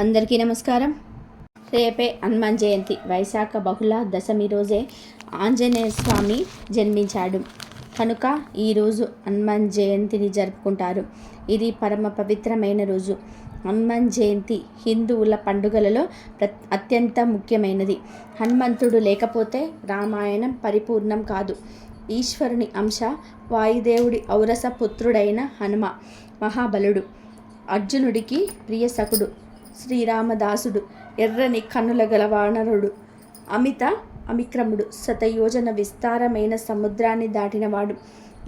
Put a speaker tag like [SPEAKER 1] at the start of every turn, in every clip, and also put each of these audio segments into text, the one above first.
[SPEAKER 1] అందరికీ నమస్కారం. రేపే హనుమాన్ జయంతి. వైశాఖ బహుళ దశమి రోజే ఆంజనేయ స్వామి జన్మించాడు. కనుక ఈరోజు హనుమాన్ జయంతిని జరుపుకుంటారు. ఇది పరమ పవిత్రమైన రోజు. హనుమాన్ జయంతి హిందువుల పండుగలలో అత్యంత ముఖ్యమైనది. హనుమంతుడు లేకపోతే రామాయణం పరిపూర్ణం కాదు. ఈశ్వరుని అంశ వాయుదేవుడి ఔరస పుత్రుడైన హనుమ మహాబలుడు. అర్జునుడికి ప్రియసకుడు. శ్రీరామదాసుడు ఎర్రని కన్నుల గల వానరుడు. అమిత అమిక్రముడు శతయోజన విస్తారమైన సముద్రాన్ని దాటినవాడు.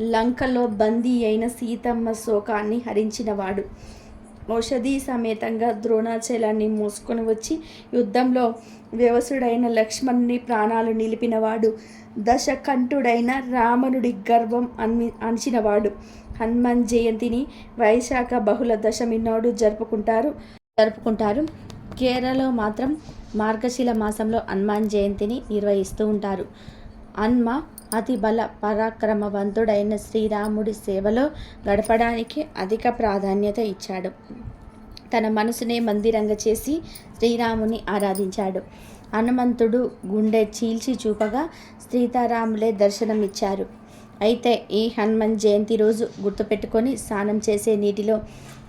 [SPEAKER 1] లంకలో బందీ అయిన సీతమ్మ శోకాన్ని హరించినవాడు. ఔషధి సమేతంగా ద్రోణాచలాన్ని మోసుకొని వచ్చి యుద్ధంలో వ్యవసుడైన లక్ష్మణుని ప్రాణాలు నిలిపినవాడు. దశకంఠుడైన రావణుడి గర్వం అన్వి అణిచినవాడు. హనుమాన్ జయంతిని వైశాఖ బహుళ దశమి నాడు జరుపుకుంటారు. జరుపుకుంటారు. కేరళలో మాత్రం మార్గశిల మాసంలో హనుమాన్ జయంతిని నిర్వహిస్తూ ఉంటారు. హన్మ అతి బల పరాక్రమవంతుడైన శ్రీరాముడి సేవలో గడపడానికి అధిక ప్రాధాన్యత ఇచ్చాడు. తన మనసునే మందిరంగా చేసి శ్రీరాముని ఆరాధించాడు. హనుమంతుడు గుండె చీల్చి చూపగా సీతారాములే దర్శనమిచ్చారు. అయితే ఈ హనుమాన్ జయంతి రోజు గుర్తుపెట్టుకొని స్నానం చేసే నీటిలో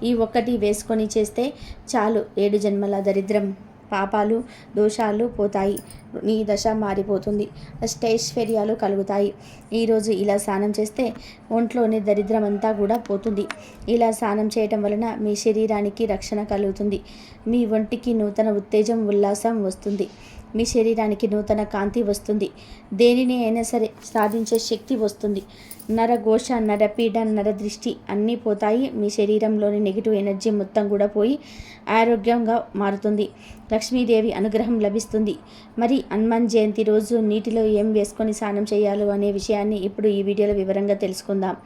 [SPEAKER 1] ఈ ఒక్కటి వేసుకొని చేస్తే చాలు. ఏడు జన్మల దరిద్రం పాపాలు దోషాలు పోతాయి. నీ దశ మారిపోతుంది. అష్టైశ్వర్యాలు కలుగుతాయి. ఈరోజు ఇలా స్నానం చేస్తే ఒంట్లోని దరిద్రం అంతా కూడా పోతుంది. ఇలా స్నానం చేయటం వలన మీ శరీరానికి రక్షణ కలుగుతుంది. మీ ఒంటికి నూతన ఉత్తేజం ఉల్లాసం వస్తుంది. మీ శరీరానికి నూతన కాంతి వస్తుంది. దేనిని అయినా సరే సాధించే శక్తి వస్తుంది. నరఘోష నరపీడ నరదృష్టి అన్నీ పోతాయి. మీ శరీరంలోని నెగిటివ్ ఎనర్జీ మొత్తం కూడా పోయి ఆరోగ్యంగా మారుతుంది. లక్ష్మీదేవి అనుగ్రహం లభిస్తుంది. మరి హనుమాన్ జయంతి రోజు నీటిలో ఏం వేసుకొని స్నానం చేయాలో అనే విషయాన్ని ఇప్పుడు ఈ వీడియోలో వివరంగా తెలుసుకుందాం.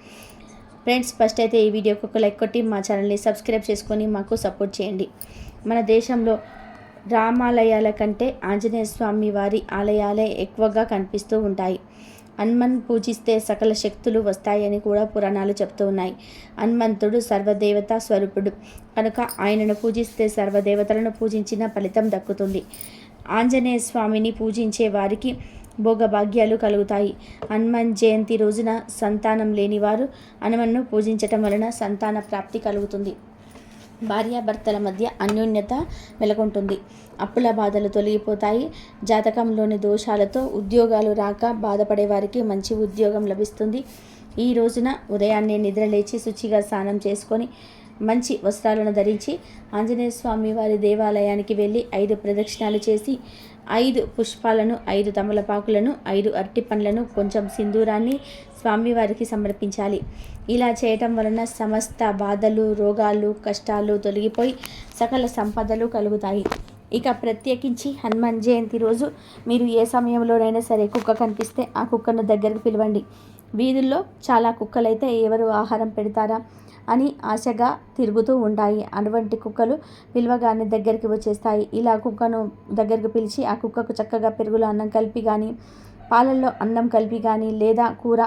[SPEAKER 1] ఫ్రెండ్స్ ఫస్ట్ అయితే ఈ వీడియోకి ఒక లైక్ కొట్టి మా ఛానల్ని సబ్స్క్రైబ్ చేసుకొని మాకు సపోర్ట్ చేయండి. మన దేశంలో రామాలయాల కంటే ఆంజనేయ స్వామి వారి ఆలయాలే ఎక్కువగా కనిపిస్తూ ఉంటాయి. హనుమన్ పూజిస్తే సకల శక్తులు వస్తాయని కూడా పురాణాలు చెప్తూ ఉన్నాయి. హనుమంతుడు సర్వదేవత స్వరూపుడు. కనుక ఆయనను పూజిస్తే సర్వదేవతలను పూజించిన ఫలితం దక్కుతుంది. ఆంజనేయ స్వామిని పూజించే వారికి భోగభాగ్యాలు కలుగుతాయి. హనుమాన్ జయంతి రోజున సంతానం లేనివారు హనుమన్ను పూజించటం వలన సంతాన ప్రాప్తి కలుగుతుంది. భార్యాభర్తల మధ్య అన్యోన్యత నెలకొంటుంది. అప్పుల బాధలు తొలగిపోతాయి. జాతకంలోని దోషాలతో ఉద్యోగాలు రాక బాధపడే వారికి మంచి ఉద్యోగం లభిస్తుంది. ఈ రోజున ఉదయాన్నే నిద్రలేచి శుచిగా స్నానం చేసుకొని మంచి వస్త్రాలను ధరించి ఆంజనేయ స్వామి వారి దేవాలయానికి వెళ్ళి ఐదు ప్రదక్షిణాలు చేసి ఐదు పుష్పాలను ఐదు తమలపాకులను ఐదు అరటి పండ్లను కొంచెం సింధూరాన్ని స్వామివారికి సమర్పించాలి. ఇలా చేయటం వలన సమస్త బాధలు రోగాలు కష్టాలు తొలగిపోయి సకల సంపదలు కలుగుతాయి. ఇక ప్రత్యేకించి హనుమాన్ జయంతి రోజు మీరు ఏ సమయంలోనైనా సరే కుక్క కనిపిస్తే ఆ కుక్కను దగ్గరకు పిలవండి. వీధుల్లో చాలా కుక్కలైతే ఎవరు ఆహారం పెడతారా అని ఆశగా తిరుగుతూ ఉంటాయి. అటువంటి కుక్కలు పిలవగానే దగ్గరికి వచ్చేస్తాయి. ఇలా కుక్కను దగ్గరకు పిలిచి ఆ కుక్కకు చక్కగా పెరుగులో అన్నం కలిపి కానీ పాలల్లో అన్నం కలిపి కానీ లేదా కూర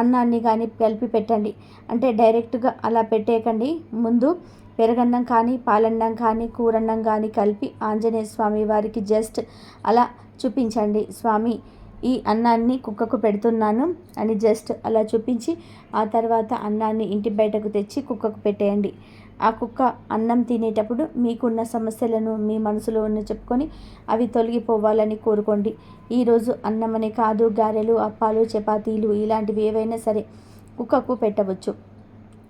[SPEAKER 1] అన్నాన్ని కానీ కలిపి పెట్టండి. అంటే డైరెక్ట్గా అలా పెట్టేయకండి. ముందు పెరగన్నం కానీ పాలన్నం కానీ కూరన్నం కానీ కలిపి ఆంజనేయ స్వామి వారికి జస్ట్ అలా చూపించండి. స్వామి ఈ అన్నాన్ని కుక్కకు పెడుతున్నాను అని జస్ట్ అలా చూపించి ఆ తర్వాత అన్నాన్ని ఇంటి బయటకు తెచ్చి కుక్కకు పెట్టేయండి. ఆ కుక్క అన్నం తినేటప్పుడు మీకున్న సమస్యలను మీ మనసులో ఉన్న చెప్పుకొని అవి తొలగిపోవాలని కోరుకోండి. ఈరోజు అన్నం అనే కాదు గారెలు అప్పాలు చపాతీలు ఇలాంటివి ఏవైనా సరే కుక్కకు పెట్టవచ్చు.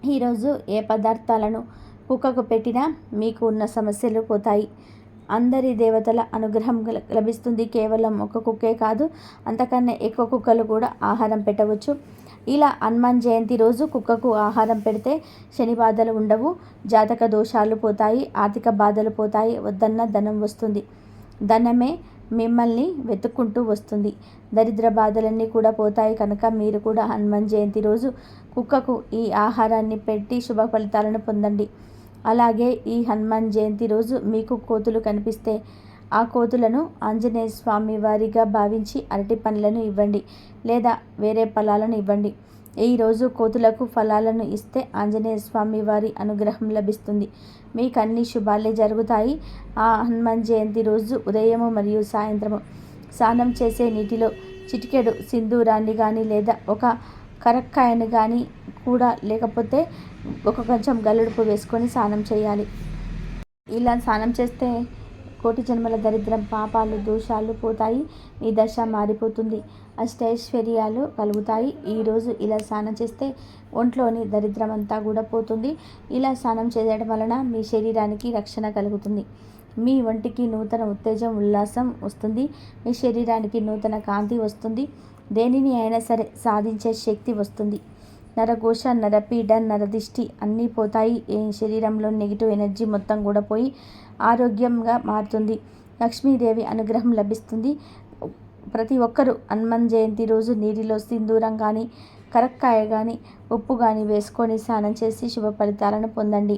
[SPEAKER 1] ఈరోజు ఏ పదార్థాలను కుక్కకు పెట్టినా మీకు ఉన్న సమస్యలు పోతాయి. అందరి దేవతల అనుగ్రహం లభిస్తుంది. కేవలం ఒక కుక్కే కాదు అంతకన్నా ఎక్కువ కుక్కలు కూడా ఆహారం పెట్టవచ్చు. ఇలా హనుమాన్ జయంతి రోజు కుక్కకు ఆహారం పెడితే శని బాధలు ఉండవు జాతక దోషాలు పోతాయి ఆర్థిక బాధలు పోతాయి వద్దన్న ధనం వస్తుంది. ధనమే మిమ్మల్ని వెతుక్కుంటూ వస్తుంది. దరిద్ర బాధలన్నీ కూడా పోతాయి కనుక మీరు కూడా హనుమాన్ జయంతి రోజు కుక్కకు ఈ ఆహారాన్ని పెట్టి శుభ ఫలితాలను పొందండి. అలాగే ఈ హనుమాన్ జయంతి రోజు మీకు కోతులు కనిపిస్తే ఆ కోతులను ఆంజనేయ స్వామి వారిగా భావించి అరటి పండ్లను ఇవ్వండి లేదా వేరే ఫలాలను ఇవ్వండి. ఈరోజు కోతులకు ఫలాలను ఇస్తే ఆంజనేయ స్వామి వారి అనుగ్రహం లభిస్తుంది. మీకు అన్ని శుభాలే జరుగుతాయి. ఆ హనుమాన్ జయంతి రోజు ఉదయము మరియు సాయంత్రము. స్నానం చేసే నీటిలో చిటికెడు సింధూరాన్ని కానీ లేదా ఒక కరక్కాయను కానీ కూడా లేకపోతే ఒక కొంచెం గల్లుడుపు వేసుకొని స్నానం చేయాలి. ఇలా స్నానం చేస్తే కోటి జన్మల దరిద్రం పాపాలు దోషాలు పోతాయి. మీ దశ మారిపోతుంది. అష్టైశ్వర్యాలు కలుగుతాయి. ఈరోజు ఇలా స్నానం చేస్తే ఒంట్లోని దరిద్రం అంతా కూడా పోతుంది. ఇలా స్నానం చేయడం వలన మీ శరీరానికి రక్షణ కలుగుతుంది. మీ ఒంటికి నూతన ఉత్తేజం ఉల్లాసం వస్తుంది. మీ శరీరానికి నూతన కాంతి వస్తుంది. దేనిని అయినా సరే సాధించే శక్తి వస్తుంది. నరఘోష నరపీడ నరదిష్టి అన్నీ పోతాయి. శరీరంలో నెగిటివ్ ఎనర్జీ మొత్తం కూడా పోయి ఆరోగ్యంగా మారుతుంది. లక్ష్మీదేవి అనుగ్రహం లభిస్తుంది. ప్రతి ఒక్కరూ హనుమాన్ జయంతి రోజు నీటిలో సింధూరం కానీ కరక్కాయ కానీ ఉప్పు కానీ వేసుకొని స్నానం చేసి శుభ ఫలితాలను పొందండి.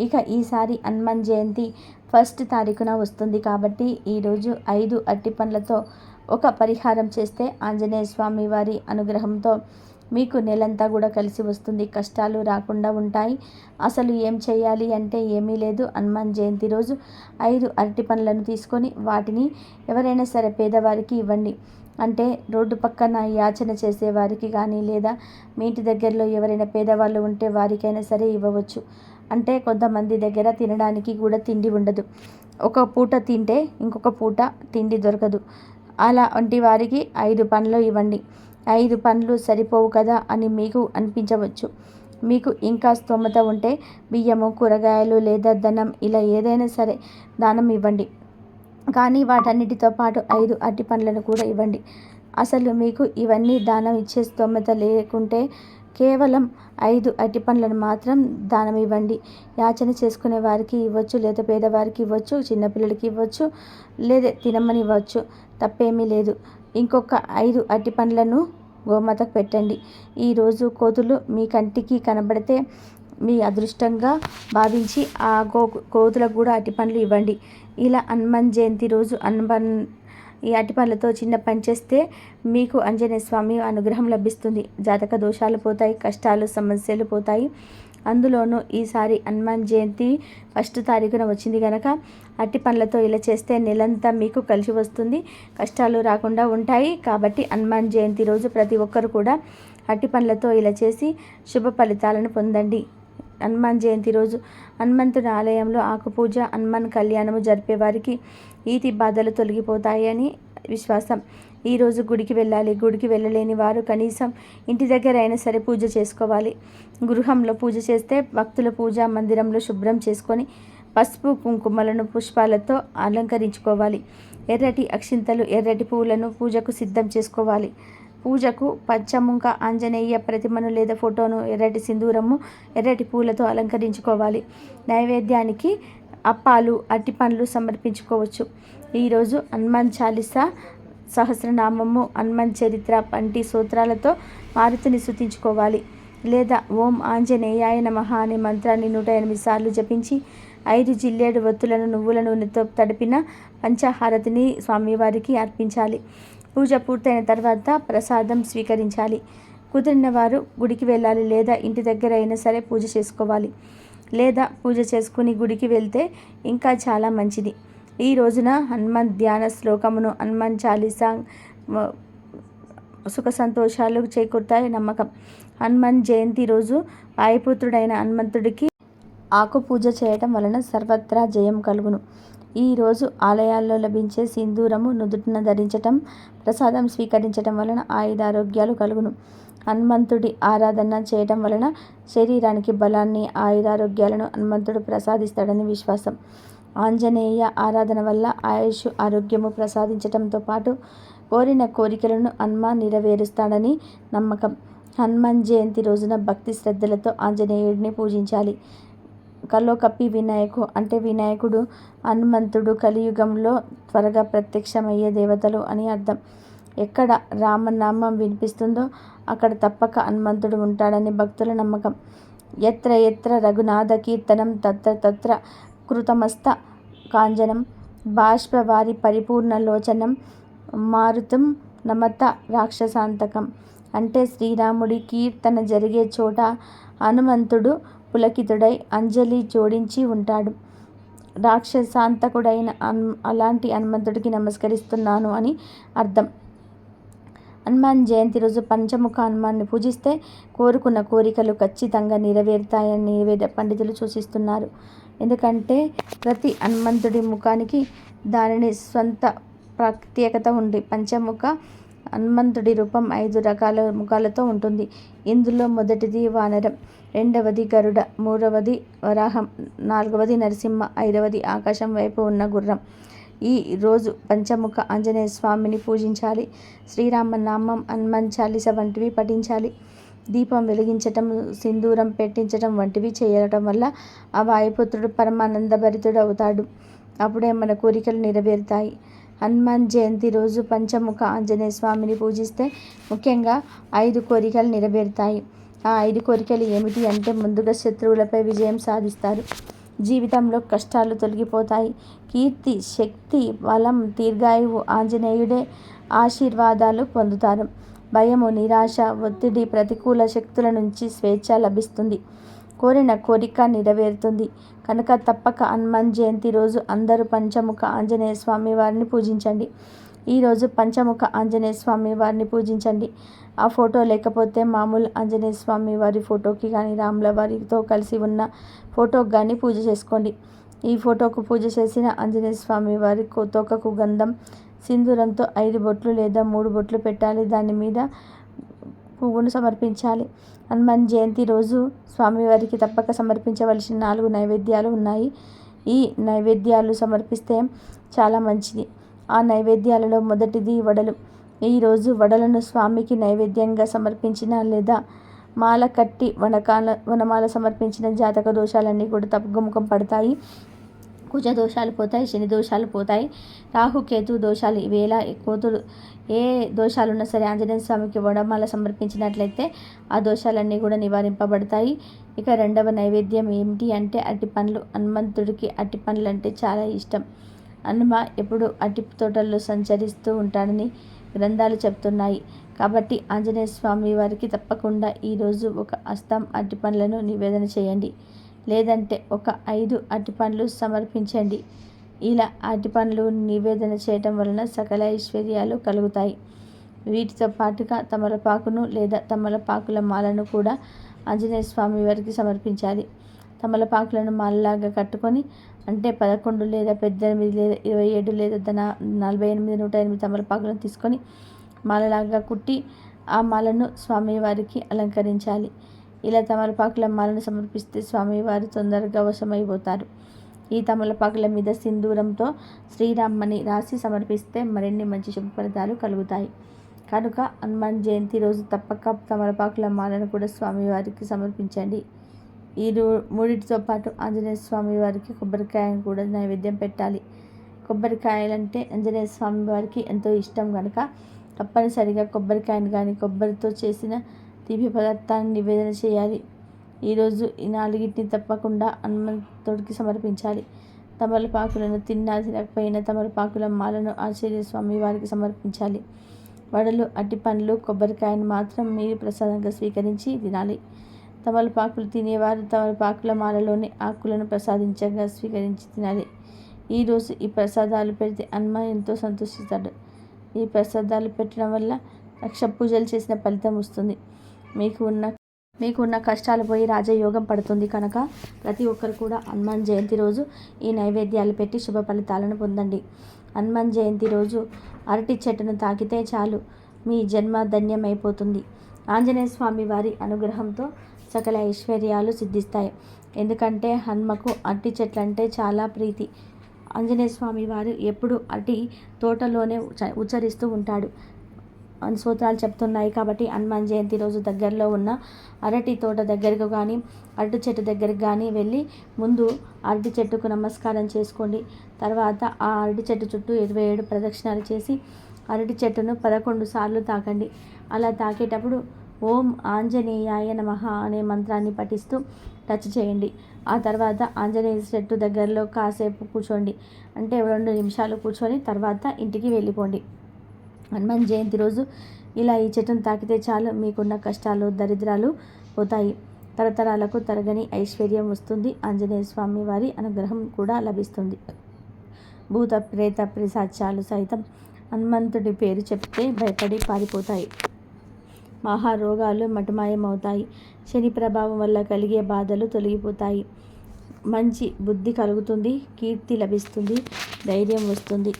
[SPEAKER 1] ఇక ఈసారి హనుమాన్ జయంతి ఫస్ట్ తారీఖున వస్తుంది కాబట్టి ఈరోజు ఐదు అట్టి పండ్లతో ఒక పరిహారం చేస్తే ఆంజనేయ స్వామి వారి అనుగ్రహంతో మీకు నెలంతా కూడా కలిసి వస్తుంది. కష్టాలు రాకుండా ఉంటాయి. అసలు ఏం చేయాలి అంటే ఏమీ లేదు. హనుమాన్ జయంతి రోజు ఐదు అరటి పండ్లను తీసుకొని వాటిని ఎవరైనా సరే పేదవారికి ఇవ్వండి. అంటే రోడ్డు పక్కన యాచన చేసేవారికి కానీ లేదా మీ ఇంటి దగ్గరలో ఎవరైనా పేదవాళ్ళు ఉంటే వారికైనా సరే ఇవ్వవచ్చు. అంటే కొంతమంది దగ్గర తినడానికి కూడా తిండి ఉండదు. ఒక పూట తింటే ఇంకొక పూట తిండి దొరకదు. అలా వంటి వారికి ఐదు పండ్లు ఇవ్వండి. ఐదు పండ్లు సరిపోవు కదా అని మీకు అనిపించవచ్చు. మీకు ఇంకా స్తోమత ఉంటే బియ్యము కూరగాయలు లేదా ధనం ఇలా ఏదైనా సరే దానం ఇవ్వండి. కానీ వాటన్నిటితో పాటు ఐదు అరటి పండ్లను కూడా ఇవ్వండి. అసలు మీకు ఇవన్నీ దానం ఇచ్చే స్తోమత లేకుంటే కేవలం ఐదు అరటి పండ్లను మాత్రం దానం ఇవ్వండి. యాచన చేసుకునే వారికి ఇవ్వచ్చు లేదా పేదవారికి ఇవ్వచ్చు చిన్నపిల్లలకి ఇవ్వచ్చు లేదా తినమని ఇవ్వచ్చు. తప్పేమీ లేదు. ఇంకొక ఐదు అరటి పండ్లను గోమాతకు పెట్టండి. ఈరోజు కోతులు మీ కంటికి కనబడితే మీ అదృష్టంగా భావించి ఆ గో కోతులకు కూడా అరటి పండ్లు ఇవ్వండి. ఇలా హనుమాన్ జయంతి రోజు హనుమాన్ ఈ అరటిపళ్ళతో చిన్న పని చేస్తే మీకు ఆంజనేయ స్వామి అనుగ్రహం లభిస్తుంది. జాతక దోషాలు పోతాయి కష్టాలు సమస్యలు పోతాయి. అందులోనూ ఈసారి హనుమాన్ జయంతి ఫస్ట్ తారీఖున వచ్చింది కనుక అట్టి పనులతో ఇలా చేస్తే నెలంతా మీకు కలిసి వస్తుంది. కష్టాలు రాకుండా ఉంటాయి కాబట్టి హనుమాన్ జయంతి రోజు ప్రతి ఒక్కరు కూడా అట్టి పనులతో ఇలా చేసి శుభ ఫలితాలను పొందండి. హనుమాన్ జయంతి రోజు హనుమంతుని ఆలయంలో ఆకుపూజ హనుమాన్ కళ్యాణము జరిపే వారికి ఈతి బాధలు తొలగిపోతాయని విశ్వాసం. ఈరోజు గుడికి వెళ్ళాలి. గుడికి వెళ్ళలేని వారు కనీసం ఇంటి దగ్గర అయినా సరే పూజ చేసుకోవాలి. గృహంలో పూజ చేస్తే భక్తుల పూజ మందిరంలో శుభ్రం చేసుకొని పసుపు కుంకుమలను పుష్పాలతో అలంకరించుకోవాలి. ఎర్రటి అక్షింతలు ఎర్రటి పువ్వులను పూజకు సిద్ధం చేసుకోవాలి. పూజకు పచ్చముంక ఆంజనేయ ప్రతిమను లేదా ఫోటోను ఎర్రటి సింధూరము ఎర్రటి పూలతో అలంకరించుకోవాలి. నైవేద్యానికి అప్పాలు అట్టి పండ్లు సమర్పించుకోవచ్చు ఈరోజు హనుమాన్ చాలీసా సహస్రనామము హనుమాన్ చరిత్ర వంటి సూత్రాలతో మారుతిని శుతించుకోవాలి లేదా ఓం ఆంజనేయాయ నమః అనే మంత్రాన్ని నూట ఎనిమిది సార్లు జపించి ఐదు జిల్లేడు వత్తులను నువ్వుల నూనెతో తడిపిన పంచహారతిని స్వామివారికి అర్పించాలి. పూజ పూర్తయిన తర్వాత ప్రసాదం స్వీకరించాలి. కుదిరిన వారు గుడికి వెళ్ళాలి లేదా ఇంటి దగ్గర అయినా సరే పూజ చేసుకోవాలి. లేదా పూజ చేసుకుని గుడికి వెళ్తే ఇంకా చాలా మంచిది. ఈ రోజున హనుమాన్ ధ్యాన శ్లోకమును హనుమాన్ చాలీసా సుఖ సంతోషాలు చేకూరుతాయి నమ్మకం. హనుమాన్ జయంతి రోజు వాయుపుత్రుడైన హనుమంతుడికి ఆకు పూజ చేయటం వలన సర్వత్రా జయం కలుగును. ఈరోజు ఆలయాల్లో లభించే సింధూరము నుదుటిన ధరించటం ప్రసాదం స్వీకరించటం వలన ఆయుధారోగ్యాలు కలుగును. హనుమంతుడి ఆరాధన చేయటం వలన శరీరానికి బలాన్ని ఆయుధారోగ్యాలను హనుమంతుడు ప్రసాదిస్తాడని విశ్వాసం. ఆంజనేయ ఆరాధన వల్ల ఆయుష్ ఆరోగ్యము ప్రసాదించటంతో పాటు కోరిన కోరికలను హన్మ నెరవేరుస్తాడని నమ్మకం. హనుమాన్ జయంతి రోజున భక్తి శ్రద్ధలతో ఆంజనేయుడిని పూజించాలి. కల్లోకప్పి వినాయకు అంటే వినాయకుడు హనుమంతుడు కలియుగంలో త్వరగా ప్రత్యక్షమయ్యే దేవతలు అని అర్థం. ఎక్కడ రామనామం వినిపిస్తుందో అక్కడ తప్పక హనుమంతుడు ఉంటాడని భక్తుల నమ్మకం. ఎత్ర ఎత్ర రఘునాథ కీర్తనం తత్ర తత్ర కృతమస్త కాంజనం బాష్పవారి పరిపూర్ణ లోచనం మారుతం నమత రాక్షసాంతకం. అంటే శ్రీరాముడి కీర్తన జరిగే చోట హనుమంతుడు పులకితుడై అంజలి జోడించి ఉంటాడు. రాక్షసాంతకుడైన అలాంటి హనుమంతుడికి నమస్కరిస్తున్నాను అని అర్థం. హనుమాన్ జయంతి రోజు పంచముఖ హనుమాన్ని పూజిస్తే కోరుకున్న కోరికలు ఖచ్చితంగా నెరవేరుతాయని వేద పండితులు సూచిస్తున్నారు. ఎందుకంటే ప్రతి హనుమంతుడి ముఖానికి దానిని స్వంత ప్రత్యేకత ఉంది. పంచముఖ హనుమంతుడి రూపం ఐదు రకాల ముఖాలతో ఉంటుంది. ఇందులో మొదటిది వానరం రెండవది గరుడ మూడవది వరాహం నాలుగవది నరసింహ ఐదవది ఆకాశం వైపు ఉన్న గుర్రం. ఈ రోజు పంచముఖ ఆంజనేయ స్వామిని పూజించాలి. శ్రీరామ నామం హనుమాన్ చాలీస వంటివి పఠించాలి. దీపం వెలిగించటం సింధూరం పెట్టించటం వంటివి చేయటం వల్ల ఆ వాయుపుత్రుడు పరమానందభరితుడు అవుతాడు అప్పుడే మన కోరికలు నెరవేరుతాయి. హనుమాన్ జయంతి రోజు పంచముఖ ఆంజనేయ స్వామిని పూజిస్తే ముఖ్యంగా ఐదు కోరికలు నెరవేరుతాయి. ఆ ఐదు కోరికలు ఏమిటి అంటే ముందుగా శత్రువులపై విజయం సాధిస్తారు. జీవితంలో కష్టాలు తొలగిపోతాయి. కీర్తి శక్తి బలం దీర్ఘాయువు ఆంజనేయుడే ఆశీర్వాదాలు పొందుతారు. భయము నిరాశ ఒత్తిడి ప్రతికూల శక్తుల నుంచి స్వేచ్ఛ లభిస్తుంది. కోరిన కోరిక నెరవేరుతుంది. కనుక తప్పక హనుమాన్ జయంతి రోజు అందరూ పంచముఖ ఆంజనేయ స్వామి వారిని పూజించండి. ఈరోజు పంచముఖ ఆంజనేయ స్వామి వారిని పూజించండి. ఆ ఫోటో లేకపోతే మామూలు ఆంజనేయ స్వామి వారి ఫోటోకి కానీ రాముల వారితో కలిసి ఉన్న ఫోటోకి కానీ పూజ చేసుకోండి. ఈ ఫోటోకు పూజ చేసిన ఆంజనేయ స్వామి వారి తోకకు గంధం సింధూరంతో ఐదు బొట్లు లేదా మూడు బొట్లు పెట్టాలి. దాని మీద పువ్వును సమర్పించాలి. హనుమాన్ జయంతి రోజు స్వామివారికి తప్పక సమర్పించవలసిన నాలుగు నైవేద్యాలు ఉన్నాయి. ఈ నైవేద్యాలు సమర్పిస్తే చాలా మంచిది. ఆ నైవేద్యాలలో మొదటిది వడలు. ఈరోజు వడలను స్వామికి నైవేద్యంగా సమర్పించిన లేదా మాల కట్టి వనకాల వనమాల సమర్పించిన జాతక దోషాలన్నీ కూడా తప్పుగుముఖం పడతాయి. కుజ దోషాలు పోతాయి శని దోషాలు పోతాయి రాహు కేతు దోషాలు ఇవేళ కోతులు ఏ దోషాలున్నా సరే ఆంజనేయ స్వామికి వడమాల సమర్పించినట్లయితే ఆ దోషాలన్నీ కూడా నివారింపబడతాయి. ఇక రెండవ నైవేద్యం ఏమిటి అంటే అట్టి పండ్లు. హనుమంతుడికి అట్టి పండ్లు అంటే చాలా ఇష్టం. హనుమ ఎప్పుడు అట్టి తోటల్లో సంచరిస్తూ ఉంటాడని గ్రంథాలు చెప్తున్నాయి. కాబట్టి ఆంజనేయ స్వామి వారికి తప్పకుండా ఈరోజు ఒక అస్తం అరటిపండ్లను నివేదన చేయండి. లేదంటే ఒక ఐదు అరటిపండ్లు సమర్పించండి. ఇలా అరటిపండ్లు నివేదన చేయటం వలన సకల ఐశ్వర్యాలు కలుగుతాయి. వీటితో పాటుగా తమలపాకును లేదా తమలపాకుల మాలను కూడా ఆంజనేయ స్వామి వారికి సమర్పించాలి. తమలపాకులను మాలలాగా కట్టుకొని అంటే పదకొండు లేదా పద్దెనిమిది లేదా ఇరవై ఏడు లేదా నలభై ఎనిమిది నూట ఎనిమిది తమలపాకులను తీసుకొని మాలలాగా కుట్టి ఆ మాలను స్వామివారికి అలంకరించాలి. ఇలా తమలపాకుల మాలను సమర్పిస్తే స్వామివారు తొందరగా వశమైపోతారు. ఈ తమలపాకుల మీద సింధూరంతో శ్రీరామ్మని రాసి సమర్పిస్తే మరిన్ని మంచి శుభ ఫలితాలు కలుగుతాయి. కనుక హనుమాన్ జయంతి రోజు తప్పక తమలపాకుల మాలను కూడా స్వామివారికి సమర్పించండి. ఈ మూడింటితో పాటు ఆంజనేయ స్వామి వారికి కొబ్బరికాయను కూడా నైవేద్యం పెట్టాలి. కొబ్బరికాయలంటే ఆంజనేయ స్వామి వారికి ఎంతో ఇష్టం కనుక తప్పనిసరిగా కొబ్బరికాయను కానీ కొబ్బరితో చేసిన తీపి పదార్థాన్ని నివేదన చేయాలి. ఈరోజు ఈ నాలుగింటిని తప్పకుండా హనుమంతుడికి సమర్పించాలి. తమలపాకులను తిన్నా తినకపోయినా తమలపాకుల మాలను ఆచార్య స్వామి వారికి సమర్పించాలి. వడలు అట్టి పండ్లు కొబ్బరికాయను మాత్రం మీరు ప్రసాదంగా స్వీకరించి తినాలి. తమలపాకులు తినేవారు తమలపాకుల మాలలోని ఆకులను ప్రసాదించగా స్వీకరించి తినాలి. ఈరోజు ఈ ప్రసాదాలు పెడితే హనుమ ఎంతో సంతోషిస్తాడు. ఈ ప్రసాదాలు పెట్టడం వల్ల లక్ష పూజలు చేసిన ఫలితం వస్తుంది. మీకు ఉన్న మీకు ఉన్న కష్టాలు పోయి రాజయోగం పడుతుంది కనుక ప్రతి ఒక్కరు కూడా హనుమాన్ జయంతి రోజు ఈ నైవేద్యాలు పెట్టి శుభ ఫలితాలను పొందండి. హనుమాన్ జయంతి రోజు అరటి చెట్టును తాకితే చాలు. మీ జన్మ ధన్యమైపోతుంది. ఆంజనేయ స్వామి వారి అనుగ్రహంతో సకల ఐశ్వర్యాలు సిద్ధిస్తాయి. ఎందుకంటే హన్మకు అరటి చెట్లు అంటే చాలా ప్రీతి. ఆంజనేయ స్వామి వారు ఎప్పుడు అరటి తోటలోనే ఉచ్చరిస్తూ ఉంటాడు. సూత్రాలు చెప్తున్నాయి. కాబట్టి హనుమాన్ జయంతి రోజు దగ్గరలో ఉన్న అరటి తోట దగ్గరకు కానీ అరటి చెట్టు దగ్గరికి కానీ వెళ్ళి ముందు అరటి చెట్టుకు నమస్కారం చేసుకోండి. తర్వాత ఆ అరటి చెట్టు చుట్టూ ఇరవై ఏడు ప్రదక్షిణాలు చేసి అరటి చెట్టును పదకొండు సార్లు తాకండి. అలా తాకేటప్పుడు ఓం ఆంజనేయాయ నమ అనే మంత్రాన్ని పఠిస్తూ టచ్ చేయండి. ఆ తర్వాత ఆంజనేయ చెట్టు దగ్గరలో కాసేపు కూర్చోండి. అంటే రెండు నిమిషాలు కూర్చొని తర్వాత ఇంటికి వెళ్ళిపోండి. హనుమాన్ జయంతి రోజు ఇలా ఈ చెట్టును తాకితే చాలు. మీకున్న కష్టాలు దరిద్రాలు పోతాయి. తరతరాలకు తరగని ఐశ్వర్యం వస్తుంది. ఆంజనేయ స్వామి వారి అనుగ్రహం కూడా లభిస్తుంది. భూత ప్రేత పిశాచాలు సైతం హనుమంతుడి పేరు చెప్తే భయపడి పారిపోతాయి. మహారోగాలు మటుమాయమవుతాయి. శని ప్రభావం వల్ల కలిగే బాధలు తొలగిపోతాయి. మంచి బుద్ధి కలుగుతుంది. కీర్తి లభిస్తుంది. ధైర్యం వస్తుంది.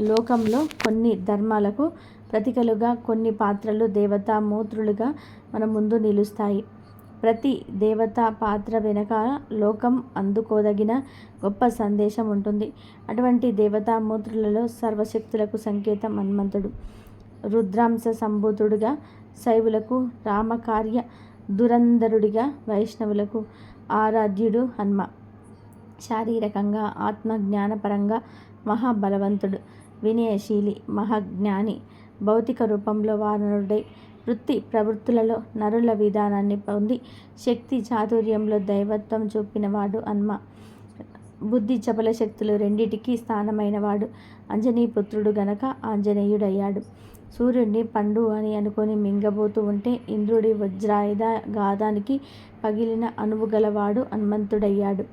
[SPEAKER 1] లోకంలో కొన్ని ధర్మాలకు ప్రతికలుగా కొన్ని పాత్రలు దేవతా మూత్రులుగా మన ముందు నిలుస్తాయి. ప్రతి దేవతా పాత్ర వెనక లోకం అందుకోదగిన గొప్ప సందేశం ఉంటుంది. అటువంటి దేవతామూర్తులలో సర్వశక్తులకు సంకేతం హనుమంతుడు. రుద్రాంశ సంభూతుడుగా శైవులకు రామకార్య దురంధరుడిగా వైష్ణవులకు ఆరాధ్యుడు హనుమ. శారీరకంగా ఆత్మజ్ఞానపరంగా మహాబలవంతుడు. వినయశీలి మహాజ్ఞాని. భౌతిక రూపంలో వానరుడై వృత్తి ప్రవృత్తులలో నరుల విధానాన్ని పొంది శక్తి చాతుర్యంలో దైవత్వం చూపినవాడు అన్మ. బుద్ధి చపల శక్తులు రెండిటికీ స్థానమైనవాడు. అంజనీపుత్రుడు గనక ఆంజనేయుడయ్యాడు. సూర్యుడిని పండు అని అనుకొని మింగబోతూ ఉంటే ఇంద్రుడి వజ్రాయుధ గాదానికి పగిలిన అనువుగలవాడు హనుమంతుడయ్యాడు.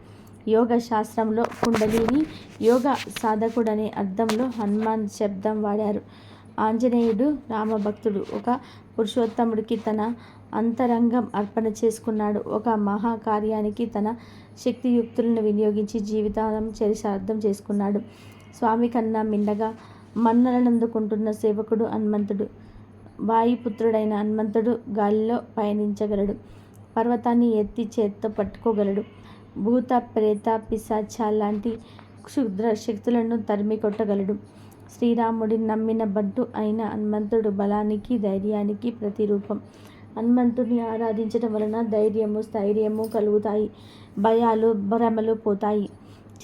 [SPEAKER 1] యోగ శాస్త్రంలో కుండలిని యోగ సాధకుడనే అర్థంలో హనుమాన్ శబ్దం వాడారు. ఆంజనేయుడు రామభక్తుడు ఒక పురుషోత్తముడికి తన అంతరంగం అర్పణ చేసుకున్నాడు. ఒక మహాకార్యానికి తన శక్తియుక్తులను వినియోగించి జీవితాలను చరిసార్థం చేసుకున్నాడు. స్వామి కన్నా మిన్నగా మన్నలనందుకుంటున్న సేవకుడు హనుమంతుడు. వాయుపుత్రుడైన హనుమంతుడు గాలిలో పయనించగలడు. పర్వతాన్ని ఎత్తి చేత్తో పట్టుకోగలడు. భూత ప్రేత పిశాచ లాంటి క్షుద్ర శక్తులను తరిమి కొట్టగలడు శ్రీరాముడిని నమ్మిన భట్టు అయిన హనుమంతుడు బలానికి ధైర్యానికి ప్రతిరూపం. హనుమంతుడిని ఆరాధించడం వలన ధైర్యము స్థైర్యము కలుగుతాయి. భయాలు భ్రమలు పోతాయి.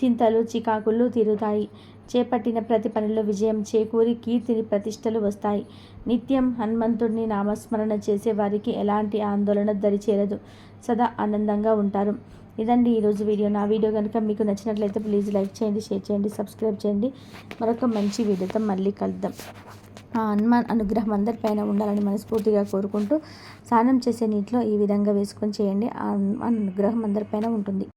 [SPEAKER 1] చింతలు చికాకులు తీరుతాయి. చేపట్టిన ప్రతి పనిలో విజయం చేకూరి కీర్తిని ప్రతిష్టలు వస్తాయి. నిత్యం హనుమంతుడిని నామస్మరణ చేసే వారికి ఎలాంటి ఆందోళన దరిచేరదు. సదా ఆనందంగా ఉంటారు. ఇదండి ఈరోజు వీడియో. నా వీడియో కనుక మీకు నచ్చినట్లయితే ప్లీజ్ లైక్ చేయండి షేర్ చేయండి సబ్స్క్రైబ్ చేయండి. మరొక మంచి వీడియోతో మళ్ళీ కలుద్దాం. ఆ హనుమాన్ అనుగ్రహం అందరిపైన ఉండాలని మనస్ఫూర్తిగా కోరుకుంటూ స్నానం చేసే నీటిలో ఈ విధంగా వేసుకొని చేయండి. ఆ అనుగ్రహం అందరిపైన ఉంటుంది.